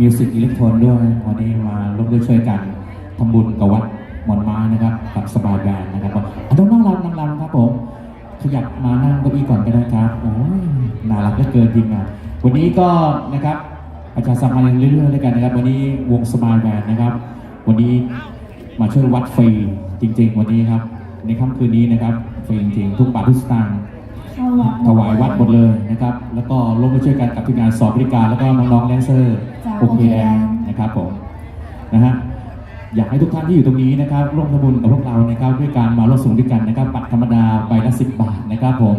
มิวสิกอิเล็กทรอนด้วยวันนี้มาร่วมด้วยช่วยกันทำบุญกับวัดมอนไม้นะครับกับสบายแบนนะครับอะต้องนั่งรำนั่งรำครับผมขยับมานั่งเก้าอี้ก่อนก็ได้ครับโอ้ยน่ารักเหลือเกินจริงอะวันนี้ก็นะครับประชาสัมพันธ์เรื่อยๆด้วยกันนะครับ วันนี้วงสบายแบนนะครับ วันนี้มาช่วยวัดฟรีจริง ๆ วันนี้ครับในค่ำคืนนี้นะครับฟรีจริงๆทุกบาททุกสตางค์ ถวายวัดหมดเลยนะครับ แล้วก็ร่วมด้วยช่วยกันกับทีมงานสอบบริการแล้วก็น้องๆแดนเซอร์จ้าโอเคโอเคแดนนะครับผมนะฮะอยากให้ทุกท่านที่อยู่ตรงนี้นะครับร่วมทำบุญกับพวกเรานะครับด้วยการมาร่วมสนุกด้วยกันนะครับบัตรธรรมดาใบละสิบบาทนะครับ ผม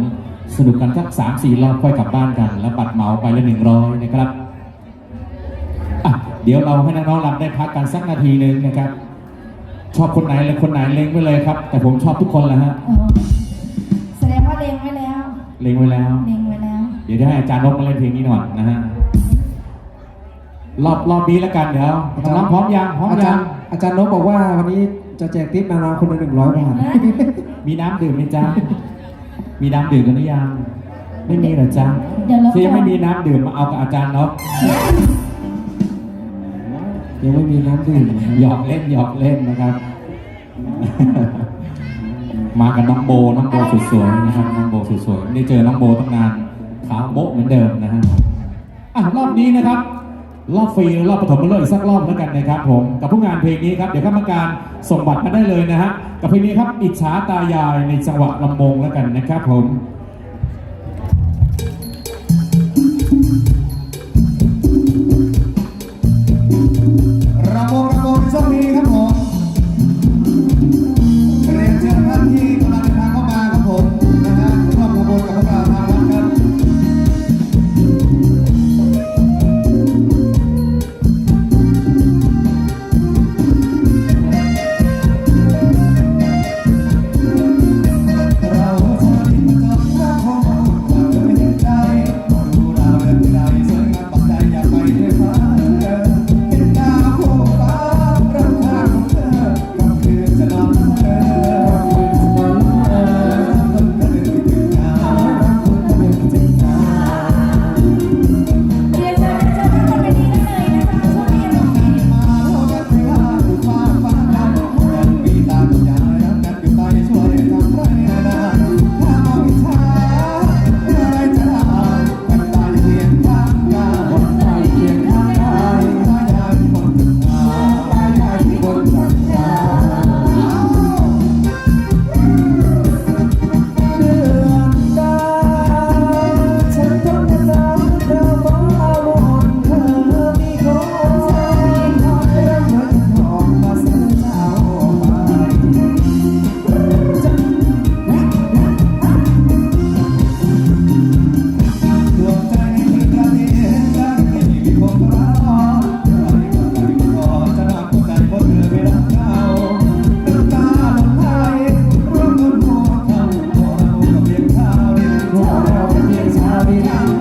สนุกกันสักสามสี่รอบค่อยกลับบ้านกันแล้วบัตรเหมาใบละหนึ่งร้อยนะครับอะเดี๋ยวเราให้น้องๆรำได้พักกันสักนาทีหนึ่งนะครับ ชอบคนไหนเลยคนไหนเล็งไว้เลยครับ แต่ผมชอบทุกคนแหละฮะ เล็งไว้แล้ว เล็งไว้แล้ว เดี๋ยวจะให้อาจารย์นกมาเล่นเพลงนี้หน่อยนะฮะ รอบรอบนี้แล้วกันเดี๋ยวน้องๆพร้อมยังพร้อมอายัจางรย์อาจารย์นกบอกว่าวันนี้จะแจกทิปนานาคนละหนึ่งร้อยบาทมีน้ำดื่มไหมจ๊ะ มีน้ำดื่มกันหรือยัง ไม่มีเหรอจ๊ะเดี๋ยวเราถ้ายังไม่มีน้ำดื่มมาเอากับอาจารย์นกยังไม่มีน้ำดื่มนะครับหยอกเล่นหยอกเล่นนะครับ มากับน้องโบน้องโบสวยๆนะครับน้องโบสวยๆไม่ได้เจอน้องโบตั้งนานขาโบะเหมือนเดิมนะฮะอะรอบนี้นะครับ รอบฟรีรอบปฐมฤกษ์อีกสักรอบแล้วกันนะครับผมกับผู้งานเพลงนี้ครับเดี๋ยวกรรมการส่งบัตรมาได้เลยนะฮะกับเพลงนี้ครับอิจฉาตายายในจังหวะลำมงแล้วกันนะครับผม เ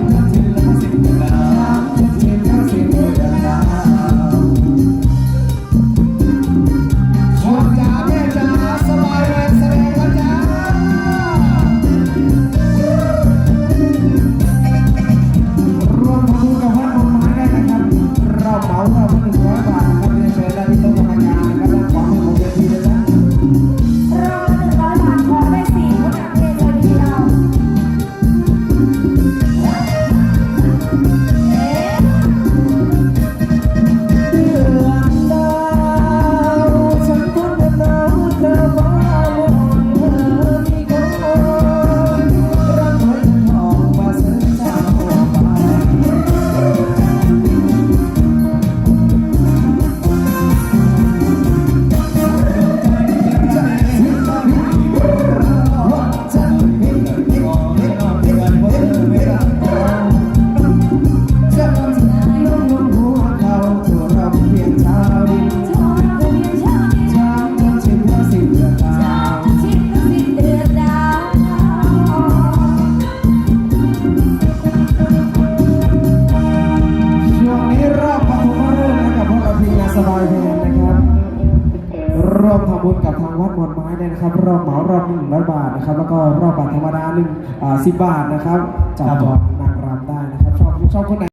ร่วมทำบุญกับทางวัดมอนไม้เนี่ยนะครับ รอบเหมารอบหนึ่งร้อยบาทนะครับ แล้วก็รอบบัตรธรรมดาหนึ่งสิบบาทนะครับจับจองนางรำได้นะครับ ชอบชอบคนไหน